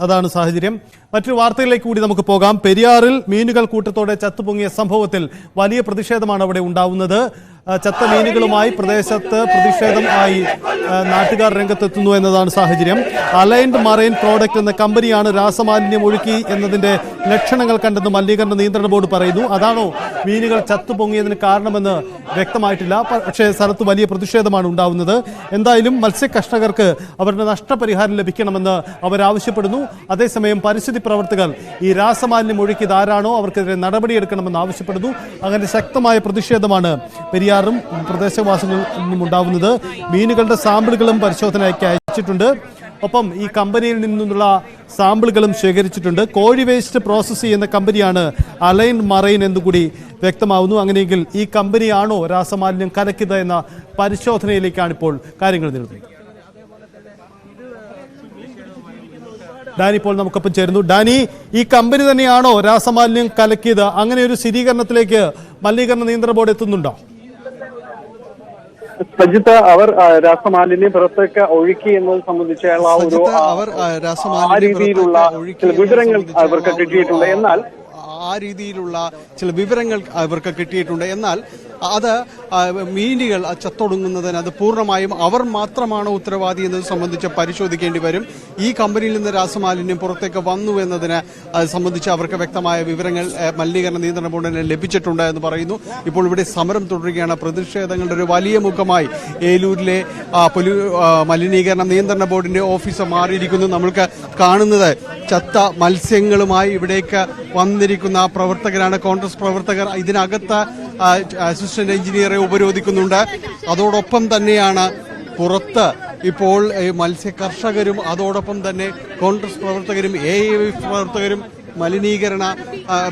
അതാണ് സാഹചര്യം. മറ്റൊരു വാർത്തയിലേക്ക് കൂടി നമുക്ക് പോകാം. പെരിയാറിൽ മീനുകൾ കൂട്ടത്തോടെ ചത്തുപൊങ്ങിയ സംഭവത്തിൽ വലിയ പ്രതിഷേധമാണ് അവിടെ ഉണ്ടാവുന്നത്. ചത്ത മീനുകളുമായി പ്രദേശത്ത് പ്രതിഷേധം ആയി നാട്ടുകാർ രംഗത്തെത്തുന്നു എന്നതാണ് സാഹചര്യം. അലൈൻഡ് മറൈൻ പ്രോഡക്റ്റ് എന്ന കമ്പനിയാണ് രാസമാലിന്യം ഒഴുക്കി എന്നതിന്റെ ലക്ഷണങ്ങൾ കണ്ടെന്ന് മലിനീകരണ നിയന്ത്രണ ബോർഡ് പറയുന്നു. അതാണോ മീനുകൾ ചത്തുപൊങ്ങിയതിന് കാരണമെന്ന് വ്യക്തമായിട്ടില്ല. പക്ഷേ സ്ഥലത്ത് വലിയ പ്രതിഷേധമാണ് ഉണ്ടാവുന്നത്. എന്തായാലും മത്സ്യ കർഷകർക്ക് അവരുടെ നഷ്ടപരിഹാരം ലഭിക്കണമെന്ന് അവരാവശ്യപ്പെടുന്നു അതേസമയം പരിസ്ഥിതി പ്രവർത്തകർ ഈ രാസമാലിന്യം ഒഴുക്കിയത് ആരാണോ അവർക്കെതിരെ നടപടിയെടുക്കണമെന്ന് ആവശ്യപ്പെടുന്നു. അങ്ങനെ ശക്തമായ പ്രതിഷേധമാണ് പെരിയാറും പ്രദേശവാസികളിൽ നിന്നും ഉണ്ടാവുന്നത്. മീനുകളുടെ സാമ്പിളുകളും പരിശോധനയ്ക്ക് അയച്ചിട്ടുണ്ട്. ഒപ്പം ഈ കമ്പനിയിൽ നിന്നുള്ള സാമ്പിളുകളും ശേഖരിച്ചിട്ടുണ്ട്. കോഴി വേസ്റ്റ് പ്രോസസ്സ് ചെയ്യുന്ന കമ്പനിയാണ് അലൈൻ മറൈൻ എന്നുകൂടി വ്യക്തമാവുന്നു. അങ്ങനെയെങ്കിൽ ഈ കമ്പനിയാണോ രാസമാലിന്യം കലക്കിയത് എന്ന പരിശോധനയിലേക്കാണ് ഇപ്പോൾ കാര്യങ്ങൾ നീളുന്നത്. ഡാനി ഇപ്പോൾ നമുക്കൊപ്പം ചേരുന്നു. ഡാനി ഈ കമ്പനി തന്നെയാണോ രാസമാലിന്യം കലക്കിയത്? അങ്ങനെ ഒരു സ്ഥിരീകരണത്തിലേക്ക് മലിനീകരണ നിയന്ത്രണ ബോർഡ് എത്തുന്നുണ്ടോ? സജിത്ത് അവർ രാസമാലിന്യം പുറത്തേക്ക് ഒഴുക്കി എന്നത് സംബന്ധിച്ചുള്ള ആ ഒരു ആ, രീതിയിലുള്ള ചില വിവരങ്ങൾ അവർക്ക് കിട്ടിയിട്ടുണ്ട്. എന്നാൽ ആ രീതിയിലുള്ള ചില വിവരങ്ങൾ അവർക്ക് കിട്ടിയിട്ടുണ്ട്. എന്നാൽ അത് മീനുകൾ ചത്തൊടുങ്ങുന്നതിന് അത് പൂർണമായും അവർ മാത്രമാണോ ഉത്തരവാദി എന്നത് സംബന്ധിച്ച് പരിശോധിക്കേണ്ടി വരും. ഈ കമ്പനിയിൽ നിന്ന് രാസമാലിന്യം പുറത്തേക്ക് വന്നു എന്നതിന് സംബന്ധിച്ച് അവർക്ക് വ്യക്തമായ വിവരങ്ങൾ മലിനീകരണ നിയന്ത്രണ ബോർഡിന് ലഭിച്ചിട്ടുണ്ട് എന്ന് പറയുന്നു. ഇപ്പോൾ ഇവിടെ സമരം തുടരുകയാണ്. പ്രതിഷേധങ്ങളുടെ ഒരു വലിയ മുഖമായി ഏലൂരിലെ പൊലു മലിനീകരണ നിയന്ത്രണ ബോർഡിന്റെ ഓഫീസ് മാറിയിരിക്കുന്നു. നമ്മൾക്ക് കാണുന്നത് ചത്ത മത്സ്യങ്ങളുമായി ഇവിടേക്ക് വന്നിരിക്കുന്ന പ്രവർത്തകരാണ്. കോൺഗ്രസ് പ്രവർത്തകർ ഇതിനകത്ത് അസിസ്റ്റന്റ് എഞ്ചിനീയറെ ഉപരോധിക്കുന്നുണ്ട്. അതോടൊപ്പം തന്നെയാണ് പുറത്ത് ഇപ്പോൾ മത്സ്യ കർഷകരും അതോടൊപ്പം തന്നെ കോൺഗ്രസ് പ്രവർത്തകരും എ പ്രവർത്തകരും മലിനീകരണ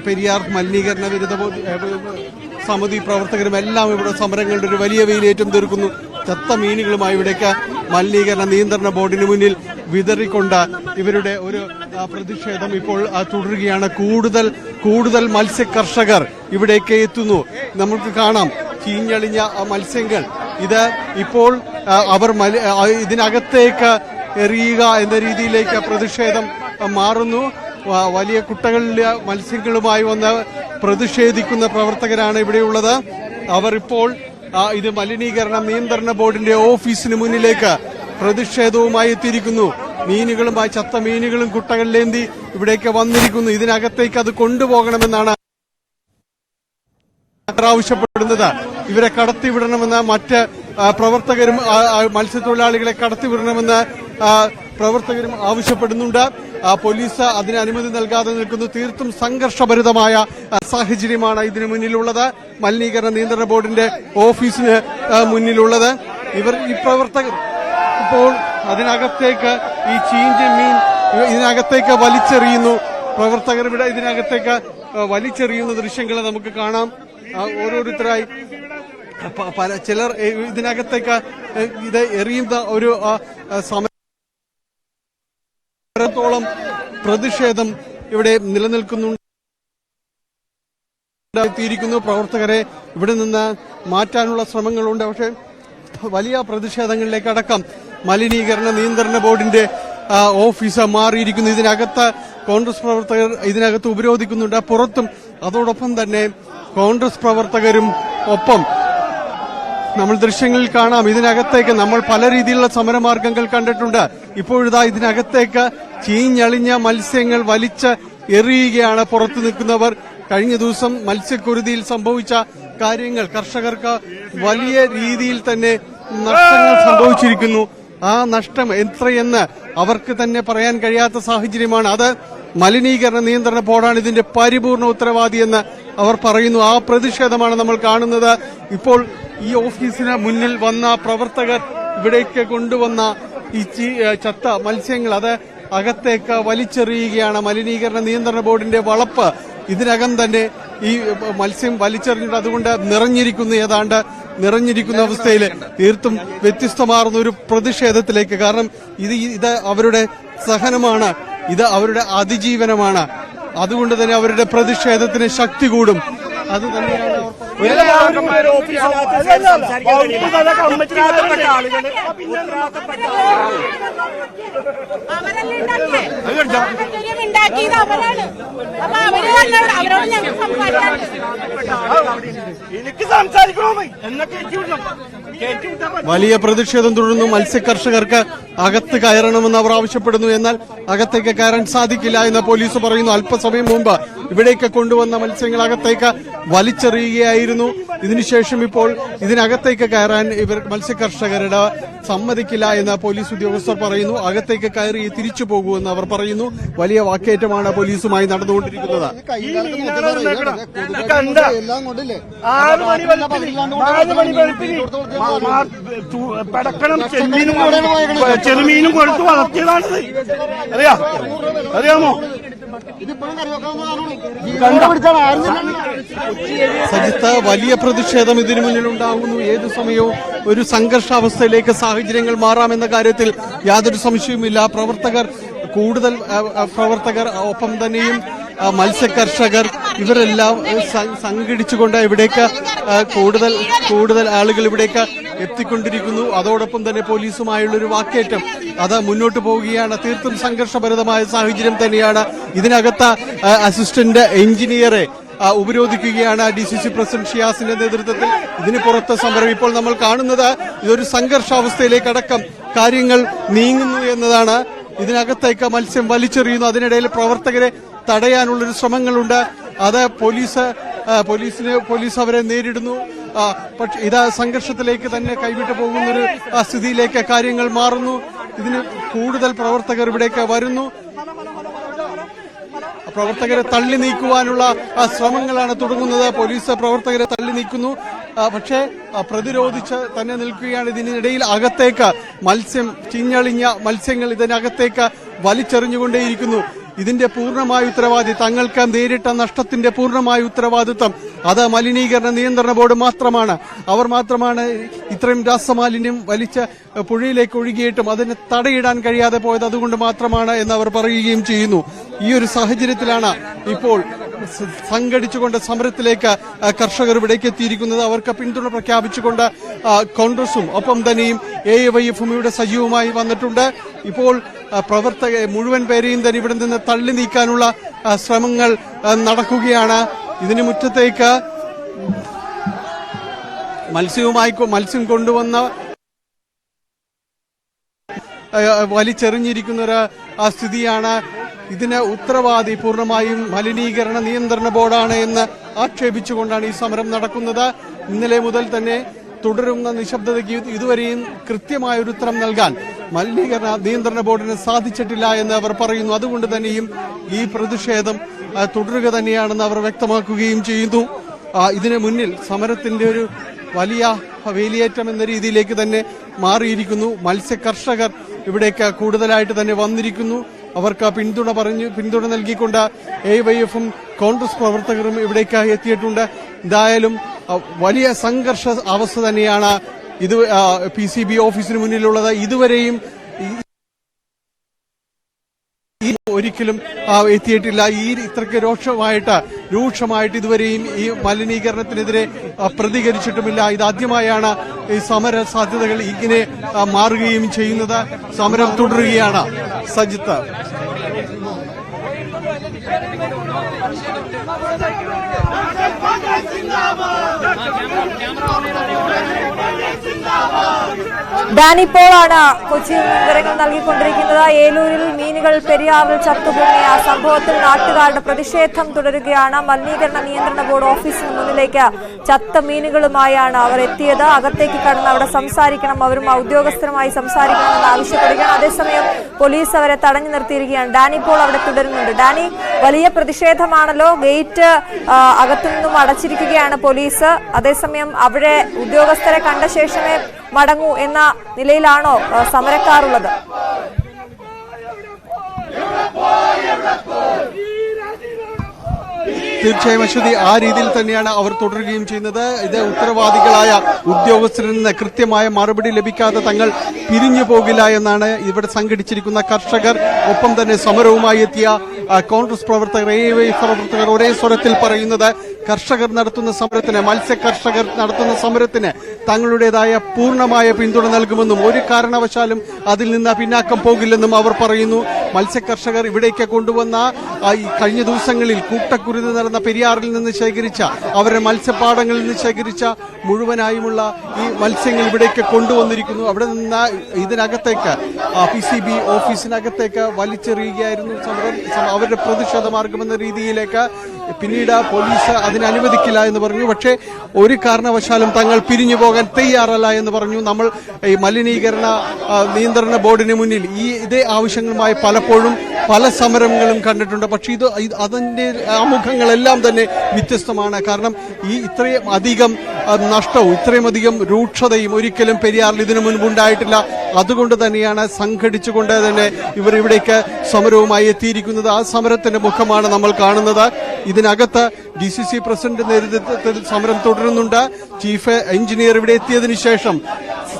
പെരിയാർ മലിനീകരണ വിരുദ്ധ സമിതി പ്രവർത്തകരും എല്ലാം ഇവിടെ സമരങ്ങളുടെ ഒരു വലിയ വെയിലേറ്റം തീർക്കുന്നു. ചത്ത മീനുകളുമായി ഇവിടേക്ക് മലിനീകരണ നിയന്ത്രണ ബോർഡിന് മുന്നിൽ വിതറിക്കൊണ്ട് ഇവരുടെ ഒരു പ്രതിഷേധം ഇപ്പോൾ തുടരുകയാണ്. കൂടുതൽ കൂടുതൽ മത്സ്യ കർഷകർ ഇവിടേക്ക് എത്തുന്നു. നമുക്ക് കാണാം ചീഞ്ഞളിഞ്ഞ മത്സ്യങ്ങൾ. ഇത് ഇപ്പോൾ അവർ ഇതിനകത്തേക്ക് എറിയുക എന്ന രീതിയിലേക്ക് പ്രതിഷേധം മാറുന്നു. വലിയ കുട്ടകളിലെ മത്സ്യങ്ങളുമായി വന്ന് പ്രതിഷേധിക്കുന്ന പ്രവർത്തകരാണ് ഇവിടെയുള്ളത്. അവർ ഇപ്പോൾ ഇത് മലിനീകരണ നിയന്ത്രണ ബോർഡിന്റെ ഓഫീസിന് മുന്നിലേക്ക് പ്രതിഷേധവുമായി എത്തിയിരിക്കുന്നു. മീനുകളുമായി ചത്ത മീനുകളും കുട്ടകളിലേന്തി ഇവിടേക്ക് വന്നിരിക്കുന്നു. ഇതിനകത്തേക്ക് അത് കൊണ്ടുപോകണമെന്നാണ് ആവശ്യപ്പെടുന്നത്. ഇവരെ കടത്തിവിടണമെന്ന് മറ്റ് പ്രവർത്തകരും മത്സ്യത്തൊഴിലാളികളെ കടത്തിവിടണമെന്ന് പ്രവർത്തകരും ആവശ്യപ്പെടുന്നുണ്ട്. പോലീസ് അതിന് അനുമതി നൽകാതെ നിൽക്കുന്നു. തീർത്തും സംഘർഷഭരിതമായ സാഹചര്യമാണ് ഇതിന് മുന്നിലുള്ളത്. മലിനീകരണ നിയന്ത്രണ ബോർഡിന്റെ ഓഫീസിന് മുന്നിലുള്ളത്. ഇവർ ഈ പ്രവർത്തകർ ഇപ്പോൾ അതിനകത്തേക്ക് ഈ ചീഞ്ച മീൻ ഇതിനകത്തേക്ക് വലിച്ചെറിയുന്നു. പ്രവർത്തകർ ഇവിടെ ഇതിനകത്തേക്ക് വലിച്ചെറിയുന്ന ദൃശ്യങ്ങൾ നമുക്ക് കാണാം. ഓരോരുത്തരായി. പല ചിലർ ഇതിനകത്തേക്ക് ഇത് എറിയുന്ന ഒരു സമയത്തോളം പ്രതിഷേധം ഇവിടെ എത്തിയിരിക്കുന്നു പ്രവർത്തകരെ ഇവിടെ നിന്ന് മാറ്റാനുള്ള ശ്രമങ്ങളുണ്ട്. പക്ഷേ വലിയ പ്രതിഷേധങ്ങളിലേക്ക് അടക്കം മലിനീകരണ നിയന്ത്രണ ബോർഡിന്റെ ഓഫീസ് മാറിയിരിക്കുന്നു. ഇതിനകത്ത് കോൺഗ്രസ് പ്രവർത്തകർ ഇതിനകത്ത് ഉപരോധിക്കുന്നുണ്ട്. പുറത്തും അതോടൊപ്പം തന്നെ കോൺഗ്രസ് പ്രവർത്തകരും ഒപ്പം നമ്മൾ ദൃശ്യങ്ങളിൽ കാണാം. ഇതിനകത്തേക്ക് നമ്മൾ പല രീതിയിലുള്ള സമരമാർഗങ്ങൾ കണ്ടിട്ടുണ്ട്. ഇപ്പോഴിതാ ഇതിനകത്തേക്ക് ചീഞ്ഞളിഞ്ഞ മത്സ്യങ്ങൾ വലിച്ച് എറിയുകയാണ് പുറത്തു നിൽക്കുന്നവർ. കഴിഞ്ഞ ദിവസം മത്സ്യക്കുരുതിയിൽ സംഭവിച്ച കാര്യങ്ങൾ കർഷകർക്ക് വലിയ രീതിയിൽ തന്നെ നഷ്ടങ്ങൾ സംഭവിച്ചിരിക്കുന്നു. ആ നഷ്ടം എത്രയെന്ന് അവർക്ക് തന്നെ പറയാൻ കഴിയാത്ത സാഹചര്യമാണ്. അത് മലിനീകരണ നിയന്ത്രണ ബോർഡാണ് ഇതിന്റെ പരിപൂർണ ഉത്തരവാദിയെന്ന് അവർ പറയുന്നു. ആ പ്രതിഷേധമാണ് നമ്മൾ കാണുന്നത്. ഇപ്പോൾ ഈ ഓഫീസിന് മുന്നിൽ വന്ന പ്രവർത്തകർ ഇവിടേക്ക് കൊണ്ടുവന്ന ഈ ചത്ത മത്സ്യങ്ങൾ അത് അകത്തേക്ക് വലിച്ചെറിയുകയാണ്. മലിനീകരണ നിയന്ത്രണ ബോർഡിന്റെ വളപ്പ് ഇതിനകം തന്നെ ഈ മത്സ്യം വലിച്ചെറിഞ്ഞിട്ട് അതുകൊണ്ട് നിറഞ്ഞിരിക്കുന്നു. ഏതാണ്ട് നിറഞ്ഞിരിക്കുന്ന അവസ്ഥയിൽ തീർത്തും വ്യത്യസ്തമാർന്ന ഒരു പ്രതിഷേധത്തിലേക്ക്. കാരണം ഇത് ഇത് അവരുടെ സഹനമാണ്. ഇത് അവരുടെ അതിജീവനമാണ്. അതുകൊണ്ട് തന്നെ അവരുടെ പ്രതിഷേധത്തിന് ശക്തി കൂടും. അത് തന്നെയാണ്. സാഹചര്യം ഉണ്ടാക്കിയത് അവരാണ്. അപ്പൊ അവർ അവരോട് എനിക്ക് സംസാരിക്കണോ. വലിയ പ്രതിഷേധം തുടർന്നു മത്സ്യകർഷകർക്ക് അകത്ത് കയറണമെന്ന് അവർ ആവശ്യപ്പെടുന്നു. എന്നാൽ അകത്തേക്ക് കയറാൻ സാധിക്കില്ല എന്ന് പോലീസ് പറയുന്നു. അല്പസമയം മുമ്പ് ഇവിടേക്ക് കൊണ്ടുവന്ന മത്സ്യങ്ങൾ അകത്തേക്ക് വലിച്ചെറിയുകയായിരുന്നു. ഇതിനുശേഷം ഇപ്പോൾ ഇതിനകത്തേക്ക് കയറാൻ ഇവർ മത്സ്യകർഷകരുടെ സമ്മതിക്കില്ല എന്ന് പോലീസ് ഉദ്യോഗസ്ഥർ പറയുന്നു. അകത്തേക്ക് കയറി തിരിച്ചു പോകുമെന്ന് അവർ പറയുന്നു. വലിയ വാക്കേറ്റമാണ് പോലീസുമായി നടന്നുകൊണ്ടിരിക്കുന്നത്. ചെറുമീനും കൊടുത്ത് വളർത്തിയതാണ് അറിയാമോ? സജിത്ത് വലിയ പ്രതിഷേധം ഇതിനു മുന്നിൽ ഉണ്ടാകുന്നു ഏത് സമയവും ഒരു സംഘർഷാവസ്ഥയിലേക്ക് സാഹചര്യങ്ങൾ മാറാമെന്ന കാര്യത്തിൽ യാതൊരു സംശയവുമില്ല. പ്രവർത്തകർ കൂടുതൽ പ്രവർത്തകർ ഒപ്പം തന്നെയും മത്സ്യകർഷകർ ഇവരെല്ലാം സംഘടിച്ചുകൊണ്ട് ഇവിടേക്ക് കൂടുതൽ കൂടുതൽ ആളുകൾ ഇവിടേക്ക് എത്തിക്കൊണ്ടിരിക്കുന്നു. അതോടൊപ്പം തന്നെ പോലീസുമായുള്ള ഒരു വാക്കേറ്റം. അത് മുന്നോട്ട് പോവുകയാണ്. തീർത്തും സംഘർഷഭരിതമായ സാഹചര്യം തന്നെയാണ്. ഇതിനകത്ത് അസിസ്റ്റന്റ് എഞ്ചിനീയറെ ഉപരോധിക്കുകയാണ് ഡി സി സി പ്രസിഡന്റ് ഷിയാസിന്റെ നേതൃത്വത്തിൽ. ഇതിന് പുറത്ത് സമരം ഇപ്പോൾ നമ്മൾ കാണുന്നത് ഇതൊരു സംഘർഷാവസ്ഥയിലേക്കടക്കം കാര്യങ്ങൾ നീങ്ങുന്നു എന്നതാണ്. ഇതിനകത്തേക്ക് മത്സ്യം വലിച്ചെറിയുന്നു. അതിനിടയിൽ പ്രവർത്തകരെ തടയാനുള്ളൊരു ശ്രമങ്ങളുണ്ട്. അത് പോലീസ് പോലീസിനെ പോലീസ് അവരെ നേരിടുന്നു. പക്ഷെ ഇത് സംഘർഷത്തിലേക്ക് തന്നെ കൈവിട്ടു പോകുന്നൊരു സ്ഥിതിയിലേക്ക് കാര്യങ്ങൾ മാറുന്നു. ഇതിന് കൂടുതൽ പ്രവർത്തകർ ഇവിടേക്ക് വരുന്നു. പ്രവർത്തകരെ തള്ളി നീക്കുവാനുള്ള ശ്രമങ്ങളാണ് തുടങ്ങുന്നത്. പോലീസ് പ്രവർത്തകരെ തള്ളി നീക്കുന്നു. പക്ഷേ പ്രതിരോധിച്ച് തന്നെ നിൽക്കുകയാണ് ഇതിനിടയിൽ അകത്തേക്ക്. മത്സ്യം ചിഞ്ഞളിഞ്ഞ മത്സ്യങ്ങൾ ഇതിനകത്തേക്ക് വലിച്ചെറിഞ്ഞുകൊണ്ടേയിരിക്കുന്നു. ഇതിന്റെ പൂർണമായ ഉത്തരവാദി തങ്ങൾക്ക് നേരിട്ട നഷ്ടത്തിന്റെ പൂർണമായ ഉത്തരവാദിത്വം. അത് മലിനീകരണ നിയന്ത്രണ ബോർഡ് മാത്രമാണ്. അവർ മാത്രമാണ് ഇത്രയും രാസമാലിന്യം വലിച്ച പുഴയിലേക്ക് ഒഴുകിയിട്ടും അതിനെ തടയിടാൻ കഴിയാതെ പോയത് അതുകൊണ്ട് മാത്രമാണ് എന്ന് അവർ പറയുകയും ചെയ്യുന്നു. ഈ ഒരു സാഹചര്യത്തിലാണ് ഇപ്പോൾ സംഘടിച്ചുകൊണ്ട് സമരത്തിലേക്ക് കർഷകർ ഇവിടേക്ക് എത്തിയിരിക്കുന്നത്. അവർക്ക് പിന്തുണ പ്രഖ്യാപിച്ചുകൊണ്ട് കോൺഗ്രസും ഒപ്പം തന്നെയും എ വൈ എഫും ഇവിടെ സജീവമായി വന്നിട്ടുണ്ട്. ഇപ്പോൾ പ്രവർത്തക മുഴുവൻ പേരെയും തന്നെ ഇവിടെ നിന്ന് തള്ളി നീക്കാനുള്ള ശ്രമങ്ങൾ നടക്കുകയാണ്. ഇതിന് മുറ്റത്തേക്ക് മത്സ്യവുമായി മത്സ്യം കൊണ്ടുവന്ന വലിച്ചെറിഞ്ഞിരിക്കുന്ന ഒരു സ്ഥിതിയാണ്. ഇതിന് ഉത്തരവാദി പൂർണമായും മലിനീകരണ നിയന്ത്രണ ബോർഡാണ് എന്ന് ആക്ഷേപിച്ചുകൊണ്ടാണ് ഈ സമരം നടക്കുന്നത്. ഇന്നലെ മുതൽ തന്നെ തുടരുന്ന നിശബ്ദതയ്ക്ക് ഇത് ഇതുവരെയും കൃത്യമായ ഒരു ഉത്തരം നൽകാൻ മലിനീകരണ നിയന്ത്രണ ബോർഡിന് സാധിച്ചിട്ടില്ല എന്ന് അവർ പറയുന്നു. അതുകൊണ്ട് തന്നെയും ഈ പ്രതിഷേധം തുടരുക തന്നെയാണെന്ന് അവർ വ്യക്തമാക്കുകയും ചെയ്യുന്നു. ഇതിന് മുന്നിൽ സമരത്തിന്റെ ഒരു വലിയ വേലിയേറ്റം എന്ന രീതിയിലേക്ക് തന്നെ മാറിയിരിക്കുന്നു. മത്സ്യ കർഷകർ ഇവിടേക്ക് കൂടുതലായിട്ട് തന്നെ വന്നിരിക്കുന്നു. അവർക്ക് പിന്തുണ പറഞ്ഞു പിന്തുണ നൽകിക്കൊണ്ട് എ വൈ എഫും കോൺഗ്രസ് പ്രവർത്തകരും ഇവിടേക്കായി എത്തിയിട്ടുണ്ട്. എന്തായാലും വലിയ സംഘർഷ അവസ്ഥ തന്നെയാണ് ഇത് പി സി ബി ഓഫീസിന് മുന്നിലുള്ളത്. ഇതുവരെയും ഈ ഒരിക്കലും എത്തിയിട്ടില്ല. ഈ ഇത്രയ്ക്ക് രോക്ഷമായിട്ട് രൂക്ഷമായിട്ട് ഇതുവരെയും ഈ മലിനീകരണത്തിനെതിരെ പ്രതികരിച്ചിട്ടുമില്ല. ഇതാദ്യമായാണ് ഈ സമര സാധ്യതകൾ ഇങ്ങനെ മാറുകയും ചെയ്യുന്നത്. സമരം തുടരുകയാണ്. സജിത്ത്. ഡാനി പോളാണ് നിന്ന് വിവരങ്ങൾ നൽകിക്കൊണ്ടിരിക്കുന്നത്. ഏലൂരിൽ മീനുകൾ പെരിയാറിൽ ചത്തുപൊങ്ങിയ സംഭവത്തിൽ നാട്ടുകാരുടെ പ്രതിഷേധം തുടരുകയാണ്. മലിനീകരണ നിയന്ത്രണ ബോർഡ് ഓഫീസിന് മുന്നിലേക്ക് ചത്ത മീനുകളുമായാണ് അവർ എത്തിയത്. അകത്തേക്ക് കടന്ന് അവിടെ സംസാരിക്കണം. അവരും ഉദ്യോഗസ്ഥരുമായി സംസാരിക്കണമെന്ന് ആവശ്യപ്പെടുകയാണ്. അതേസമയം പോലീസ് അവരെ തടഞ്ഞു നിർത്തിയിരിക്കുകയാണ്. ഡാനി പോൾ അവിടെ തുടരുന്നുണ്ട്. ഡാനി വലിയ പ്രതിഷേധമാണല്ലോ. ഗേറ്റ് അകത്തു നിന്നും അടച്ചിരിക്കുകയാണ് പോലീസ്. അതേസമയം അവിടെ ഉദ്യോഗസ്ഥരെ കണ്ട ശേഷമേ മടങ്ങൂ എന്ന നിലയിലാണോ സമരക്കാറുള്ളത് തീർച്ചയായും അശ്വതി ആ രീതിയിൽ തന്നെയാണ് അവർ തുടരുകയും ചെയ്യുന്നത്. ഇത് ഉത്തരവാദികളായ ഉദ്യോഗസ്ഥരിൽ നിന്ന് കൃത്യമായ മറുപടി ലഭിക്കാതെ തങ്ങൾ പിരിഞ്ഞു പോകില്ല എന്നാണ് ഇവിടെ സംഘടിച്ചിരിക്കുന്ന കർഷകർ. ഒപ്പം തന്നെ സമരവുമായി എത്തിയ കോൺഗ്രസ് പ്രവർത്തകർ എ വൈ പ്രവർത്തകർ ഒരേ സ്വരത്തിൽ പറയുന്നത് കർഷകർ നടത്തുന്ന സമരത്തിന് മത്സ്യ കർഷകർ നടത്തുന്ന സമരത്തിന് തങ്ങളുടേതായ പൂർണമായ പിന്തുണ നൽകുമെന്നും ഒരു കാരണവശാലും അതിൽ നിന്ന് പിന്നാക്കം പോകില്ലെന്നും അവർ പറയുന്നു. മത്സ്യ കർഷകർ ഇവിടേക്ക് കൊണ്ടുവന്ന കഴിഞ്ഞ ദിവസങ്ങളിൽ കൂട്ടക്കുരുതി നടന്ന പെരിയാറിൽ നിന്ന് ശേഖരിച്ച അവരുടെ മത്സ്യപ്പാടങ്ങളിൽ നിന്ന് ശേഖരിച്ച മുഴുവനായുമുള്ള ഈ മത്സ്യങ്ങൾ ഇവിടേക്ക് കൊണ്ടുവന്നിരിക്കുന്നു. അവിടെ നിന്ന് ഇതിനകത്തേക്ക് പി സി ബി ഓഫീസിനകത്തേക്ക് വലിച്ചെറിയുകയായിരുന്നു സമരം. സമ- അവരുടെ പ്രതിഷേധ മാർഗമെന്ന രീതിയിലേക്ക് പിന്നീട് പോലീസ് അതിനനുവദിക്കില്ല എന്ന് പറഞ്ഞു. പക്ഷേ ഒരു കാരണവശാലും തങ്ങൾ പിരിഞ്ഞു പോകാൻ തയ്യാറല്ല എന്ന് പറഞ്ഞു. നമ്മൾ ഈ മലിനീകരണ നിയന്ത്രണ ബോർഡിന് മുന്നിൽ ഈ ഇതേ ആവശ്യങ്ങളുമായി പലപ്പോഴും പല സമരങ്ങളും കണ്ടിട്ടുണ്ട്. പക്ഷേ ഇത് അതിന്റെ ആമുഖങ്ങളെല്ലാം തന്നെ വ്യത്യസ്തമാണ്. കാരണം ഈ ഇത്രയും അധികം നഷ്ടവും ഇത്രയും അധികം രൂക്ഷതയും ഒരിക്കലും പെരിയാറിൽ ഇതിനു മുൻപുണ്ടായിട്ടില്ല അതുകൊണ്ട് തന്നെയാണ് സംഘടിച്ചുകൊണ്ട് തന്നെ ഇവർ ഇവിടേക്ക് സമരവുമായി എത്തിയിരിക്കുന്നത്. ആ സമരത്തിന്റെ മുഖമാണ് നമ്മൾ കാണുന്നത്. ഇതിനകത്ത് ഡി സി സി പ്രസിഡന്റ് നേതൃത്വത്തിൽ സമരം തുടരുന്നുണ്ട്. ചീഫ് എഞ്ചിനീയർ ഇവിടെ എത്തിയതിനു ശേഷം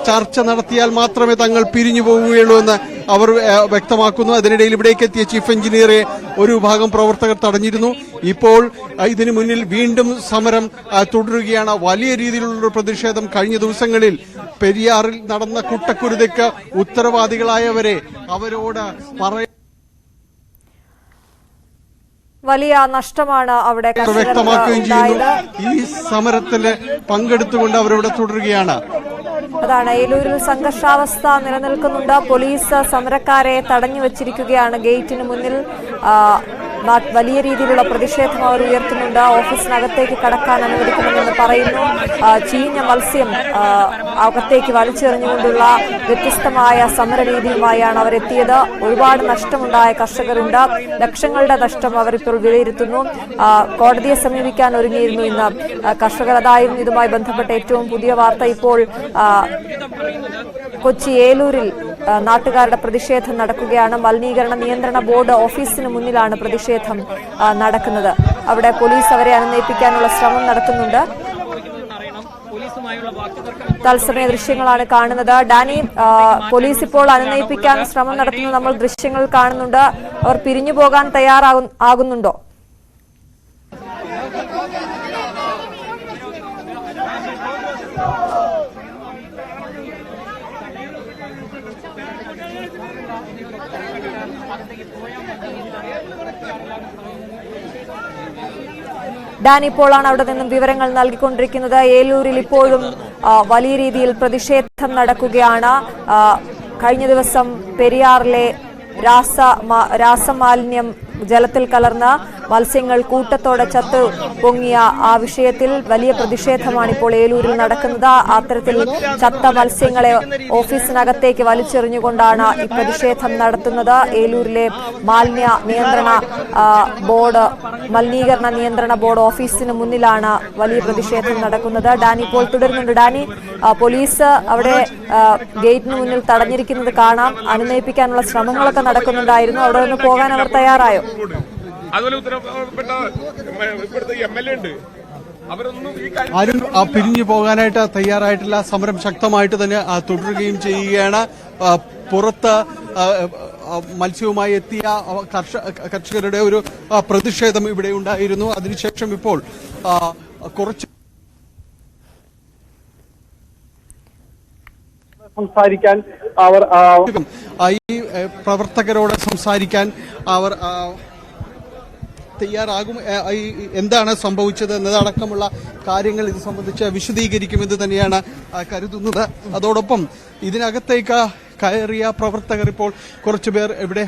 ചർച്ച നടത്തിയാൽ മാത്രമേ തങ്ങൾ പിരിഞ്ഞു പോവുകയുള്ളൂ എന്ന് അവർ വ്യക്തമാക്കുന്നു. അതിനിടയിൽ ഇവിടേക്ക് എത്തിയ ചീഫ് എഞ്ചിനീയറെ ഒരു വിഭാഗം പ്രവർത്തകർ തടഞ്ഞിരുന്നു. ഇപ്പോൾ ഇതിനു മുന്നിൽ വീണ്ടും സമരം തുടരുകയാണ്. വലിയ രീതിയിലുള്ള പ്രതിഷേധം കഴിഞ്ഞ ദിവസങ്ങളിൽ പെരിയാറിൽ നടന്ന കുട്ടക്കുരുതയ്ക്ക് ഉത്തരവാദികളായവരെ അവരോട് പറയ വലിയ നഷ്ടമാണ് അവിടെ വ്യക്തമാക്കുകയും ചെയ്യുന്നു. ഈ സമരത്തിൽ പങ്കെടുത്തുകൊണ്ട് അവരവിടെ തുടരുകയാണ്. അതാണ് ഏലൂരിൽ സംഘർഷാവസ്ഥ നിലനിൽക്കുന്നുണ്ട്. പോലീസ് സമരക്കാരെ തടഞ്ഞു വച്ചിരിക്കുകയാണ് ഗേറ്റിന് മുന്നിൽ. വലിയ രീതിയിലുള്ള പ്രതിഷേധം അവർ ഉയർത്തുന്നുണ്ട്. ഓഫീസിനകത്തേക്ക് കടക്കാൻ അനുവദിക്കണമെന്ന് പറയുന്നു. ചീഞ്ഞ മത്സ്യം അകത്തേക്ക് വലിച്ചെറിഞ്ഞുകൊണ്ടുള്ള വ്യത്യസ്തമായ സമര രീതിയുമായാണ് അവർ എത്തിയത് ഒരുപാട് നഷ്ടമുണ്ടായ കർഷകരുണ്ട്. ലക്ഷങ്ങളുടെ നഷ്ടം അവരിപ്പോൾ വിലയിരുത്തുന്നു. കോടതിയെ സമീപിക്കാൻ ഒരുങ്ങിയിരുന്നു ഇന്ന്. കർഷകർ അതായിരുന്നു ഇതുമായി ബന്ധപ്പെട്ട ഏറ്റവും പുതിയ വാർത്ത. ഇപ്പോൾ കൊച്ചി ഏലൂരിൽ നാട്ടുകാരുടെ പ്രതിഷേധം നടക്കുകയാണ്. മലിനീകരണ നിയന്ത്രണ ബോർഡ് ഓഫീസിന് മുന്നിലാണ് പ്രതിഷേധം നടക്കുന്നത്. അവിടെ പോലീസ് അവരെ അനുനയിപ്പിക്കാനുള്ള ശ്രമം നടത്തുന്നുണ്ട്. തത്സമയ ദൃശ്യങ്ങളാണ് കാണുന്നത്. ഡാനി പോലീസ് ഇപ്പോൾ അനുനയിപ്പിക്കാൻ ശ്രമം നടത്തുന്നത് നമ്മൾ ദൃശ്യങ്ങൾ കാണുന്നുണ്ട്. അവർ പിരിഞ്ഞു പോകാൻ തയ്യാറാകു ഇപ്പോഴാണ് അവിടെ നിന്നും വിവരങ്ങൾ നൽകിക്കൊണ്ടിരിക്കുന്നത്. ഏലൂരിൽ ഇപ്പോഴും വലിയ രീതിയിൽ പ്രതിഷേധം നടക്കുകയാണ്. കഴിഞ്ഞ ദിവസം പെരിയാറിലെ രാസ രാസമാലിന്യം ജലത്തിൽ കലർന്ന് മത്സ്യങ്ങൾ കൂട്ടത്തോടെ ചത്തു പൊങ്ങിയ ആ വിഷയത്തിൽ വലിയ പ്രതിഷേധമാണ് ഇപ്പോൾ ഏലൂരിൽ നടക്കുന്നത്. അത്തരത്തിൽ ചത്ത മത്സ്യങ്ങളെ ഓഫീസിനകത്തേക്ക് വലിച്ചെറിഞ്ഞുകൊണ്ടാണ് ഈ പ്രതിഷേധം നടത്തുന്നത്. ഏലൂരിലെ മാലിന്യ നിയന്ത്രണ ബോർഡ് മലിനീകരണ നിയന്ത്രണ ബോർഡ് ഓഫീസിന് മുന്നിലാണ് വലിയ പ്രതിഷേധം നടക്കുന്നത്. ഡാനി ഇപ്പോൾ തുടരുന്നുണ്ട്. ഡാനി പോലീസ് അവിടെ ഗേറ്റിന് മുന്നിൽ തടഞ്ഞിരിക്കുന്നത് കാണാം. അനുനയിപ്പിക്കാനുള്ള ശ്രമങ്ങളൊക്കെ നടക്കുന്നുണ്ടായിരുന്നു. അവിടെ നിന്ന് പോകാൻ അവർ തയ്യാറായോ? അതുപോലെ ഉത്തരപ്പെട്ട ഇവിടുത്തെ എം എൽ എ ഉണ്ട്. അവരൊന്നും ഈ കാര്യം ആരും ആ, പിരിഞ്ഞു പോകാനായിട്ട് തയ്യാറായിട്ടില്ല. സമരം ശക്തമായിട്ട് തന്നെ തുടരുകയും ചെയ്യുകയാണ്. പുറത്ത് മത്സ്യവുമായി എത്തിയ കർഷക കർഷകരുടെ ഒരു പ്രതിഷേധം ഇവിടെ ഉണ്ടായിരുന്നു. അതിനുശേഷം ഇപ്പോൾ കുറച്ച് സംസാരിക്കാൻ അവർ ഈ പ്രവർത്തകരോട് സംസാരിക്കാൻ അവർ തയ്യാറാകും. എന്താണ് സംഭവിച്ചത് എന്നതടക്കമുള്ള കാര്യങ്ങൾ ഇത് സംബന്ധിച്ച് വിശദീകരിക്കുമെന്ന് തന്നെയാണ് കരുതുന്നത്. അതോടൊപ്പം ഇതിനകത്തേക്ക് കയറിയ പ്രവർത്തകർ ഇപ്പോൾ കുറച്ചുപേർ ഇവിടെ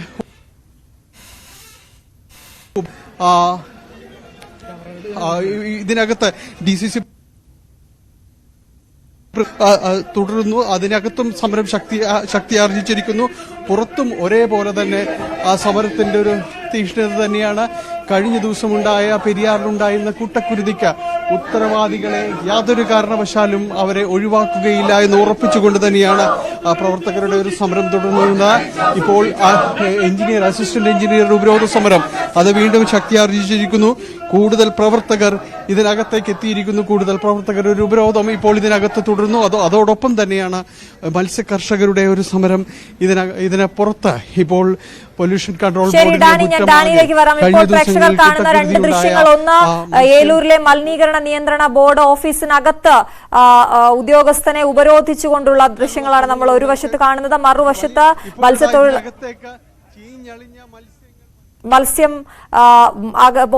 ഇതിനകത്ത് ഡി സി സി തുടരുന്നു. അതിനകത്തും സമരം ശക്തി ശക്തിയാർജിച്ചിരിക്കുന്നു പുറത്തും ഒരേപോലെ തന്നെ ആ സമരത്തിന്റെ ഒരു തീഷ്ണത തന്നെയാണ്. കഴിഞ്ഞ ദിവസമുണ്ടായ പെരിയാറിലുണ്ടായിരുന്ന കൂട്ടക്കുരുതിക്ക് ഉത്തരവാദികളെ യാതൊരു കാരണവശാലും അവരെ ഒഴിവാക്കുകയില്ല എന്ന് ഉറപ്പിച്ചുകൊണ്ട് തന്നെയാണ് പ്രവർത്തകരുടെ ഒരു സമരം തുടരുന്നത് ഇപ്പോൾ എഞ്ചിനീയർ അസിസ്റ്റന്റ് എഞ്ചിനീയർ ഉപരോധ സമരം. അത് വീണ്ടും ശക്തിയാർജിച്ചിരിക്കുന്നു. കൂടുതൽ പ്രവർത്തകർ ഇതിനകത്തേക്ക് എത്തിയിരിക്കുന്നു. കൂടുതൽ പ്രവർത്തകർ ഒരു ഉപരോധം ഇപ്പോൾ ഇതിനകത്ത് തുടരുന്നു. അത് അതോടൊപ്പം തന്നെയാണ് മത്സ്യ കർഷകരുടെ ഒരു സമരം ഇതിന ഇതിന് പുറത്ത്. ഇപ്പോൾ പൊല്യൂഷൻ കൺട്രോൾ ശരി ഡാനി ഞാൻ ഡാനിയിലേക്ക് വരാം. ഇപ്പോൾ പ്രേക്ഷകർ കാണുന്ന രണ്ട് ദൃശ്യങ്ങൾ. ഒന്ന് ഏലൂരിലെ മലിനീകരണ നിയന്ത്രണ ബോർഡ് ഓഫീസിനകത്ത് ഉദ്യോഗസ്ഥനെ ഉപരോധിച്ചുകൊണ്ടുള്ള ദൃശ്യങ്ങളാണ് നമ്മൾ ഒരു വശത്ത് കാണുന്നത്. മറുവശത്ത് മത്സ്യത്തൊഴിൽ മത്സ്യങ്ങൾ മത്സ്യം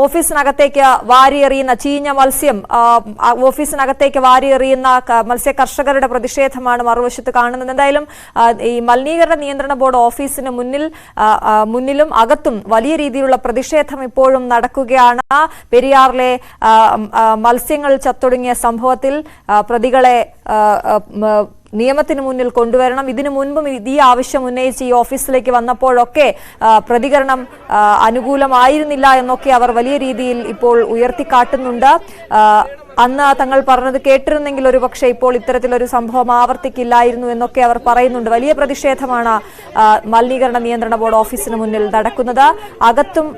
ഓഫീസിനകത്തേക്ക് വാരിയെറിയുന്ന ചീഞ്ഞ മത്സ്യം ഓഫീസിനകത്തേക്ക് വാരിയെറിയുന്ന മത്സ്യ കർഷകരുടെ പ്രതിഷേധമാണ് മറുവശത്ത് കാണുന്നത്. എന്തായാലും ഈ മലിനീകരണ നിയന്ത്രണ ബോർഡ് ഓഫീസിന് മുന്നിൽ മുന്നിലും അകത്തും വലിയ രീതിയിലുള്ള പ്രതിഷേധം ഇപ്പോഴും നടക്കുകയാണ്. പെരിയാറിലെ മത്സ്യങ്ങൾ ചത്തൊടുങ്ങിയ സംഭവത്തിൽ പ്രതികളെ നിയമത്തിന് മുന്നിൽ കൊണ്ടുവരണം. ഇതിനു മുൻപും ഈ ആവശ്യം ഉന്നയിച്ച് ഈ ഓഫീസിലേക്ക് വന്നപ്പോഴൊക്കെ പ്രതികരണം അനുകൂലമായിരുന്നില്ല എന്നൊക്കെ അവർ വലിയ രീതിയിൽ ഇപ്പോൾ ഉയർത്തിക്കാട്ടുന്നുണ്ട്. അന്ന് തങ്ങൾ പറഞ്ഞത് കേട്ടിരുന്നെങ്കിൽ ഒരു പക്ഷേ ഇപ്പോൾ ഇത്തരത്തിലൊരു സംഭവം ആവർത്തിക്കില്ലായിരുന്നു എന്നൊക്കെ അവർ പറയുന്നുണ്ട്. വലിയ പ്രതിഷേധമാണ് മലിനീകരണ നിയന്ത്രണ ബോർഡ് ഓഫീസിന് മുന്നിൽ നടക്കുന്നത്. അകത്തും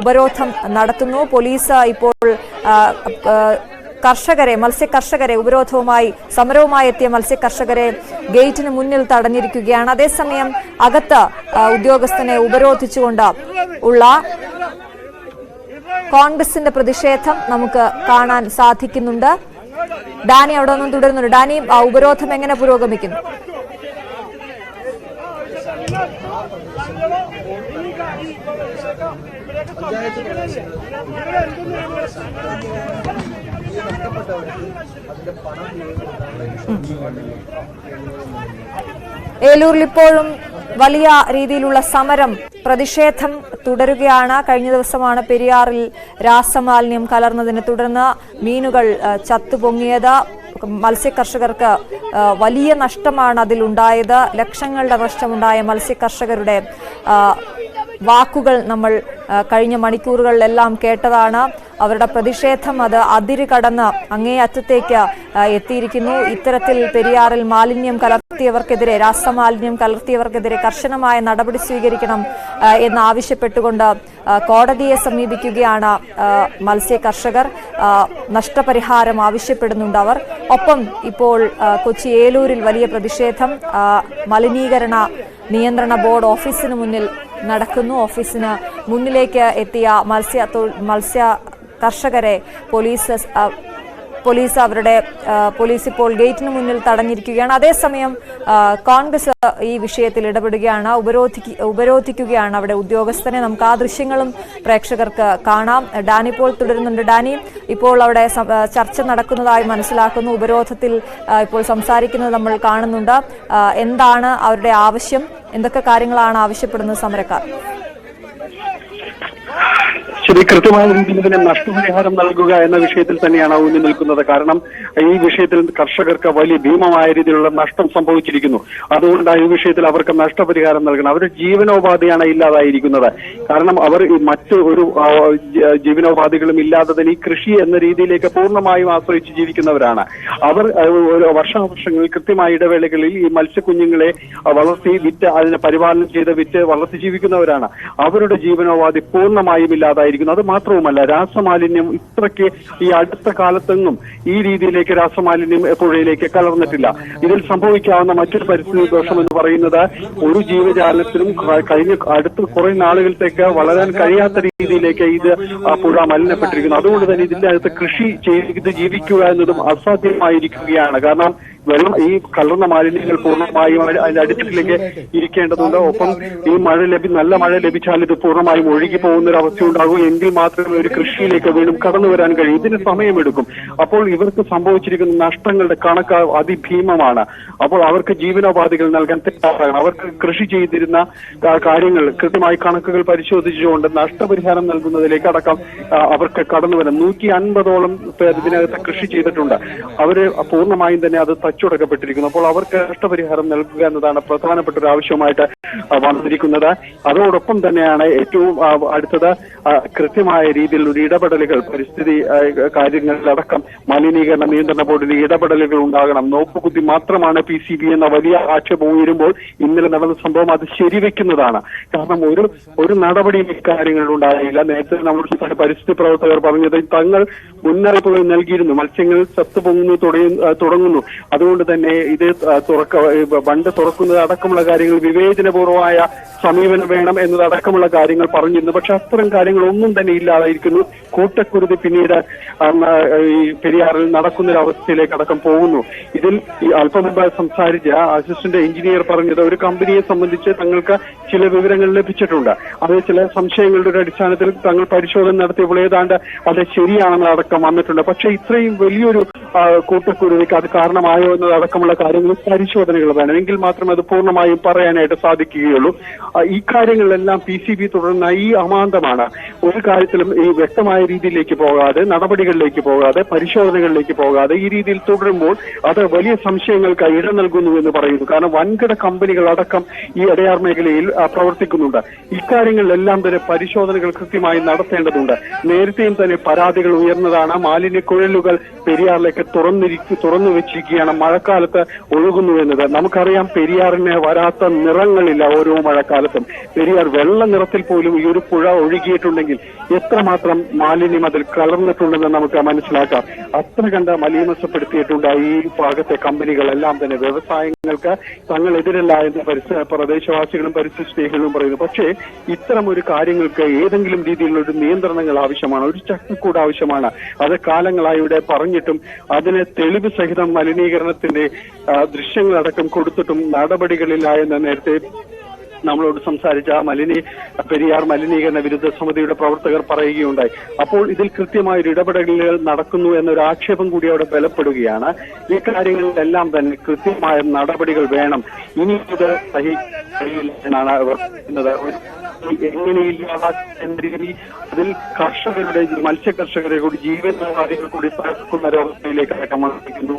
ഉപരോധം നടത്തുന്നു. പോലീസ് ഇപ്പോൾ കർഷകരെ മത്സ്യ കർഷകരെ ഉപരോധവുമായി സമരവുമായി എത്തിയ മത്സ്യ കർഷകരെ ഗേറ്റിന് മുന്നിൽ തടഞ്ഞിരിക്കുകയാണ്. അതേസമയം അകത്ത് ഉദ്യോഗസ്ഥനെ ഉപരോധിച്ചുകൊണ്ട് ഉള്ള കോൺഗ്രസിന്റെ പ്രതിഷേധം നമുക്ക് കാണാൻ സാധിക്കുന്നുണ്ട്. ഡാനി അവിടെ ഒന്നും തുടരുന്നുണ്ട്. ഡാനി ഉപരോധം എങ്ങനെ പുരോഗമിക്കുന്നു? ഏലൂരിൽ ഇപ്പോഴും വലിയ രീതിയിലുള്ള സമരം പ്രതിഷേധം തുടരുകയാണ്. കഴിഞ്ഞ ദിവസമാണ് പെരിയാറിൽ രാസമാലിന്യം കലർന്നതിനെ തുടർന്ന് മീനുകൾ ചത്തുപൊങ്ങിയത്. മത്സ്യകർഷകർക്ക് വലിയ നഷ്ടമാണ് അതിലുണ്ടായത്. ലക്ഷങ്ങളുടെ നഷ്ടമുണ്ടായ മത്സ്യകർഷകരുടെ വാക്കുകൾ നമ്മൾ കഴിഞ്ഞ മണിക്കൂറുകളിലെല്ലാം കേട്ടതാണ് അവരുടെ പ്രതിഷേധം അത് അതിര് കടന്ന് അങ്ങേ അറ്റത്തേക്ക് എത്തിയിരിക്കുന്നു. ഇത്തരത്തിൽ പെരിയാറിൽ മാലിന്യം കലർത്തിയവർക്കെതിരെ രാസമാലിന്യം കലർത്തിയവർക്കെതിരെ കർശനമായ നടപടി സ്വീകരിക്കണം എന്ന് എന്നാവശ്യപ്പെട്ടുകൊണ്ട് കോടതിയെ സമീപിക്കുകയാണ് മത്സ്യ കർഷകർ. നഷ്ടപരിഹാരം ആവശ്യപ്പെടുന്നുണ്ട് അവർ. ഒപ്പം ഇപ്പോൾ കൊച്ചി ഏലൂരിൽ വലിയ പ്രതിഷേധം മലിനീകരണ നിയന്ത്രണ ബോർഡ് ഓഫീസിന് മുന്നിൽ നടക്കുന്നു. ഓഫീസിന് മുന്നിലേക്ക് എത്തിയ മത്സ്യ മത്സ്യ കർഷകരെ പോലീസ് പോലീസ് അവരുടെ പോലീസ് ഇപ്പോൾ ഗേറ്റിന് മുന്നിൽ തടഞ്ഞിരിക്കുകയാണ്. അതേസമയം കോൺഗ്രസ് ഈ വിഷയത്തിൽ ഇടപെടുകയാണ് ഉപരോധിക്ക് ഉപരോധിക്കുകയാണ് അവിടെ ഉദ്യോഗസ്ഥനെ. നമുക്ക് ആ ദൃശ്യങ്ങളും പ്രേക്ഷകർക്ക് കാണാം. ഡാനി ഇപ്പോൾ തുടരുന്നുണ്ട്. ഡാനി ഇപ്പോൾ അവിടെ ചർച്ച നടക്കുന്നതായി മനസ്സിലാക്കുന്നു. ഉപരോധത്തിൽ ഇപ്പോൾ സംസാരിക്കുന്നത് നമ്മൾ കാണുന്നുണ്ട്. എന്താണ് അവരുടെ ആവശ്യം? എന്തൊക്കെ കാര്യങ്ങളാണ് ആവശ്യപ്പെടുന്നത് സമരക്കാർ? ശരി കൃത്യമായ രീതിയിൽ ഇതിന് നഷ്ടപരിഹാരം നൽകുക എന്ന വിഷയത്തിൽ തന്നെയാണ് ഊന്നി നിൽക്കുന്നത്. കാരണം ഈ വിഷയത്തിൽ കർഷകർക്ക് വലിയ ഭീമമായ രീതിയിലുള്ള നഷ്ടം സംഭവിച്ചിരിക്കുന്നു. അതുകൊണ്ട് ഈ വിഷയത്തിൽ അവർക്ക് നഷ്ടപരിഹാരം നൽകണം. അവരുടെ ജീവനോപാധിയാണ് ഇല്ലാതായിരിക്കുന്നത്. കാരണം അവർ മറ്റ് ഒരു ജീവനോപാധികളും ഇല്ലാതെ തന്നെ ഈ കൃഷി എന്ന രീതിയിലേക്ക് പൂർണമായും ആശ്രയിച്ച് ജീവിക്കുന്നവരാണ്. അവർ വർഷാവർഷങ്ങളിൽ കൃത്യമായ ഇടവേളകളിൽ ഈ മത്സ്യക്കുഞ്ഞുങ്ങളെ വളർത്തി വിറ്റ് അതിനെ പരിപാലനം ചെയ്ത് വിറ്റ് വളർത്തി ജീവിക്കുന്നവരാണ്. അവരുടെ ജീവനോപാധി പൂർണമായും ഇല്ലാതായിരിക്കുന്നു അത് മാത്രവുമല്ല രാസമാലിന്യം ഇത്രയ്ക്ക് ഈ അടുത്ത കാലത്തെങ്ങും ഈ രീതിയിലേക്ക് രാസമാലിന്യം പുഴയിലേക്ക് കലർന്നിട്ടില്ല. ഇതിൽ സംഭവിക്കാവുന്ന മറ്റൊരു പരിസ്ഥിതി ദോഷം എന്ന് പറയുന്നത് ഒരു ജീവജാലത്തിനും കഴിഞ്ഞ അടുത്ത കുറെ നാളുകളിലേക്ക് വളരാൻ കഴിയാത്ത രീതിയിലേക്ക് ഇത് പുഴ മലിനപ്പെട്ടിരിക്കുന്നു. അതുകൊണ്ട് തന്നെ ഇതിന്റെ അകത്ത് കൃഷി ചെയ്ത് ജീവിക്കുക എന്നതും അസാധ്യമായിരിക്കുകയാണ്. കാരണം വെള്ളം ഈ കലർന്ന മാലിന്യങ്ങൾ പൂർണമായും അതിന്റെ അതിന്റെ അടിത്തട്ടിലേക്ക് ഇരിക്കേണ്ടതുണ്ട്. ഒപ്പം ഈ മഴ ലഭി നല്ല മഴ ലഭിച്ചാൽ ഇത് പൂർണമായും ഒഴുകി പോകുന്ന ഒരു അവസ്ഥ ഉണ്ടാകും എങ്കിൽ മാത്രമേ ഒരു കൃഷിയിലേക്ക് വീണ്ടും കടന്നു വരാൻ കഴിയും. ഇതിന് സമയമെടുക്കും. അപ്പോൾ ഇവർക്ക് സംഭവിച്ചിരിക്കുന്ന നഷ്ടങ്ങളുടെ കണക്ക് അതിഭീമമാണ്. അപ്പോൾ അവർക്ക് ജീവനോപാധികൾ നൽകാൻ തയ്യാറാകണം. അവർക്ക് കൃഷി ചെയ്തിരുന്ന കാര്യങ്ങൾ കൃത്യമായി കണക്കുകൾ പരിശോധിച്ചുകൊണ്ട് നഷ്ടപരിഹാരം നൽകുന്നതിലേക്ക് അടക്കം അവർക്ക് കടന്നു വരാം. നൂറ്റി അൻപതോളം പേർ ഇതിനകത്ത് കൃഷി ചെയ്തിട്ടുണ്ട്. അവർ പൂർണമായും തന്നെ അത് തച്ചുടക്കപ്പെട്ടിരിക്കുന്നു അപ്പോൾ അവർക്ക് നഷ്ടപരിഹാരം നൽകുക എന്നതാണ് പ്രധാനപ്പെട്ട ഒരു ആവശ്യമായിട്ട് വന്നിരിക്കുന്നത്. അതോടൊപ്പം തന്നെയാണ് ഏറ്റവും അടുത്തത് കൃത്യമായ രീതിയിൽ ഒരു ഇടപെടലുകൾ പരിസ്ഥിതി കാര്യങ്ങളിലടക്കം മലിനീകരണ നിയന്ത്രണ ബോർഡിന് ഇടപെടലുകൾ ഉണ്ടാകണം. നോക്കുകുത്തി മാത്രമാണ് പി സി ബി എന്ന വലിയ ആക്ഷേപം ഉയരുമ്പോൾ ഇന്നലെ നടന്ന സംഭവം അത് ശരിവെക്കുന്നതാണ്. കാരണം ഒരു ഒരു നടപടിയും ഇക്കാര്യങ്ങളിൽ ഉണ്ടായില്ല. നേരത്തെ നമ്മുടെ പരിസ്ഥിതി പ്രവർത്തകർ പറഞ്ഞത് തങ്ങൾ മുന്നറിയിപ്പുകൾ നൽകിയിരുന്നു. മത്സ്യങ്ങൾ ചത്തുപൊങ്ങുന്നു തുടങ്ങി- തുടങ്ങുന്നു. അതുകൊണ്ട് തന്നെ ഇത് തുറക്ക ബണ്ട് തുറക്കുന്നത് അടക്കമുള്ള കാര്യങ്ങൾ വിവേചനപൂർവമായ സമീപനം വേണം എന്നതടക്കമുള്ള കാര്യങ്ങൾ പറഞ്ഞിരുന്നു. പക്ഷെ അത്തരം കാര്യങ്ങളൊന്നും തന്നെ ഇല്ലാതായിരിക്കുന്നു. കൂട്ടക്കുരുതി പിന്നീട് ഈ പെരിയാറിൽ നടക്കുന്ന അവസ്ഥയിലേക്ക് അടക്കം പോകുന്നു. ഇതിൽ ഈ അല്പം മുമ്പ് സംസാരിച്ച അസിസ്റ്റന്റ് എഞ്ചിനീയർ പറഞ്ഞത് ഒരു കമ്പനിയെ സംബന്ധിച്ച് തങ്ങൾക്ക് ചില വിവരങ്ങൾ ലഭിച്ചിട്ടുണ്ട്. അത് ചില സംശയങ്ങളുടെ ഒരു അടിസ്ഥാനത്തിൽ തങ്ങൾ പരിശോധന നടത്തിയപ്പോൾ ഏതാണ്ട് അത് ശരിയാണെന്ന് അടക്കം വന്നിട്ടുണ്ട്. പക്ഷേ ഇത്രയും വലിയൊരു കൂട്ടക്കുരുതിക്ക് അത് കാരണമായോ എന്നതടക്കമുള്ള കാര്യങ്ങൾ പരിശോധനകൾ വേണം. എങ്കിൽ മാത്രമേ അത് പൂർണമായും പറയാനായിട്ട് സാധിക്കുകയുള്ളൂ. ഈ കാര്യങ്ങളിലെല്ലാം പി സി ബി തുടർന്ന ഈ അമാന്തമാണ്. ഒരു കാര്യത്തിലും ഈ വ്യക്തമായ രീതിയിലേക്ക് പോകാതെ നടപടികളിലേക്ക് പോകാതെ പരിശോധനകളിലേക്ക് പോകാതെ ഈ രീതിയിൽ തുടരുമ്പോൾ അത് വലിയ സംശയങ്ങൾക്ക് ഇട നൽകുന്നു എന്ന് പറയുന്നു. കാരണം വൻകിട കമ്പനികൾ അടക്കം ഈ അടയാർ മേഖലയിൽ പ്രവർത്തിക്കുന്നുണ്ട്. ഇക്കാര്യങ്ങളിലെല്ലാം തന്നെ പരിശോധനകൾ കൃത്യമായി നടത്തേണ്ടതുണ്ട്. നേരത്തെയും തന്നെ പരാതികൾ ഉയർന്നതാണ് മാലിന്യ കുഴലുകൾ പെരിയാറിലേക്ക് തുറന്നിരിക്കു തുറന്നു വെച്ചിരിക്കുകയാണ്. മഴക്കാലത്ത് ഒഴുകുന്നു എന്നത്. നമുക്കറിയാം പെരിയാറിന് വരാത്ത നിറങ്ങളില്ല ഓരോ മഴക്കാലത്തും. പെരിയാർ വെള്ള നിറത്തിൽ പോലും ഈ ഒരു പുഴ ഒഴുകിയിട്ടുണ്ടെങ്കിൽ എത്രമാത്രം മാലിന്യം അതിൽ കലർന്നിട്ടുണ്ടെന്ന് നമുക്ക് മനസ്സിലാക്കാം. അത്ര കണ്ട മലീമസപ്പെടുത്തിയിട്ടുണ്ട് ഈ ഭാഗത്തെ കമ്പനികളെല്ലാം തന്നെ. വ്യവസായങ്ങൾക്ക് തങ്ങളെതിരല്ല എന്ന് പരിസര പ്രദേശവാസികളും പരിസ്ഥിതി സ്നേഹികളും പറയുന്നു. പക്ഷേ ഇത്തരം ഒരു കാര്യങ്ങൾക്ക് ഏതെങ്കിലും രീതിയിലുള്ള ഒരു നിയന്ത്രണങ്ങൾ ആവശ്യമാണ്. ഒരു ചട്ടക്കൂട് ആവശ്യമാണ്. അത് കാലങ്ങളായി ഇവിടെ പറഞ്ഞിട്ടും അതിന് തെളിവ് സഹിതം മലിനീകരണത്തിന്റെ ദൃശ്യങ്ങളടക്കം കൊടുത്തിട്ടും നടപടികളില്ല എന്ന് നേരത്തെ നമ്മളോട് സംസാരിച്ച മലിനീ പെരിയാർ മലിനീകരണ വിരുദ്ധ സമിതിയുടെ പ്രവർത്തകർ പറയുകയുണ്ടായി. അപ്പോൾ ഇതിൽ കൃത്യമായ ഒരു ഇടപെടലുകൾ നടക്കുന്നു എന്നൊരു ആക്ഷേപം കൂടി അവിടെ ബലപ്പെടുകയാണ്. ഈ കാര്യങ്ങളിലെല്ലാം തന്നെ കൃത്യമായ നടപടികൾ വേണം. ഇനി ഇത് സഹിക്കില്ല അവർ പറയുന്നത്. ഒരു എങ്ങനെയില്ലാതാക്കുന്ന രീതി അതിൽ കർഷകരുടെ മത്സ്യ കർഷകരെ കൂടി കാര്യങ്ങൾ കൂടി തകർക്കുന്ന ഒരവസ്ഥയിലേക്ക് അടക്കം വന്നിരിക്കുന്നു.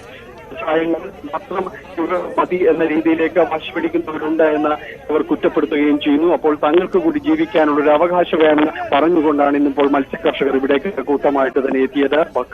വ്യവസായങ്ങൾ മാത്രം ഇവർ മതി എന്ന രീതിയിലേക്ക് വശ പിടിക്കുന്നവരുണ്ട് എന്ന് ഇവർ കുറ്റപ്പെടുത്തുകയും ചെയ്യുന്നു. അപ്പോൾ തങ്ങൾക്ക് കൂടി ജീവിക്കാനുള്ള ഒരു അവകാശം വേണമെന്ന് പറഞ്ഞുകൊണ്ടാണ് ഇന്നിപ്പോൾ മത്സ്യ കർഷകർ ഇവിടേക്ക് കൂട്ടമായിട്ട് തന്നെ എത്തിയത്.